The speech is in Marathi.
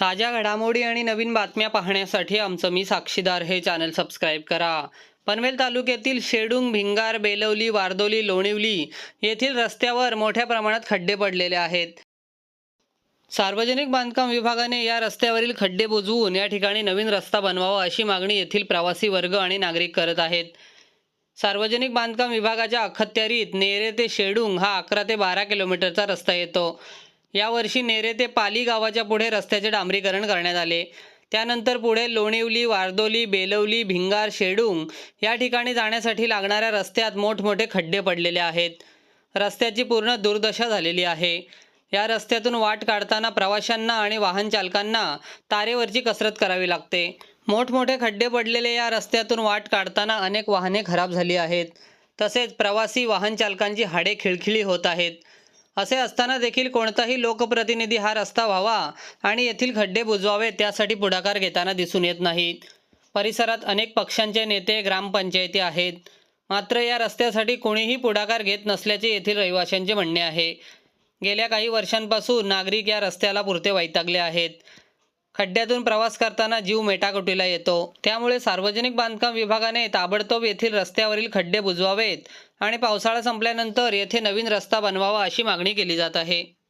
ताज्या घडामोडी आणि नवीन बातम्या पाहण्यासाठी आमचं मी साक्षीदार हे चॅनल सबस्क्राईब करा. पनवेल तालुक्यातील शेडुंग भिंगार बेलवली वारदोली लोणिवली येथील रस्त्यावर मोठ्या प्रमाणात खड्डे पडलेले आहेत. सार्वजनिक बांधकाम विभागाने या रस्त्यावरील खड्डे बुजवून या ठिकाणी नवीन रस्ता बनवावा अशी मागणी येथील प्रवासी वर्ग आणि नागरिक करत आहेत. सार्वजनिक बांधकाम विभागाच्या अखत्यारीत नेरे ते शेडुंग हा अकरा ते बारा किलोमीटरचा रस्ता येतो. यावर्षी नेरे ते पाली गावाच्या पुढे रस्त्याचे डांबरीकरण करण्यात आले. त्यानंतर पुढे लोणिवली वारदोली बेलवली भिंगार शेडुंग या ठिकाणी जाण्यासाठी लागणाऱ्या रस्त्यात मोठमोठे खड्डे पडलेले आहेत. रस्त्याची पूर्ण दुर्दशा झालेली आहे. या रस्त्यातून वाट काढताना प्रवाशांना आणि वाहन चालकांना तारेवरची कसरत करावी लागते. मोठमोठे खड्डे पडलेले या रस्त्यातून वाट काढताना अनेक वाहने खराब झाली आहेत. तसेच प्रवासी वाहन चालकांची हाडे खिळखिळी होत आहेत. असे असताना देखील कोणताही लोकप्रतिनिधी हा रस्ता व्हावा आणि येथील खड्डे बुजवावे त्यासाठी पुढाकार घेताना दिसून येत नाही. परिसरात अनेक पक्षांचे नेते ग्रामपंचायती आहेत. मात्र या रस्त्यासाठी कोणीही पुढाकार घेत नसल्याचे येथील रहिवाशांचे म्हणणे आहे. गेल्या काही वर्षांपासून नागरिक या रस्त्याला पुरते वैतागले आहेत. खड्ड्यातून प्रवास करताना जीव मेटाकुटीला येतो. त्यामुळे सार्वजनिक बांधकाम विभागाने ताबडतोब येथील रस्त्यावरील खड्डे बुजवावेत आणि पावसाळा संपल्यानंतर येथे नवीन रस्ता बनवावा अशी मागणी केली जात आहे.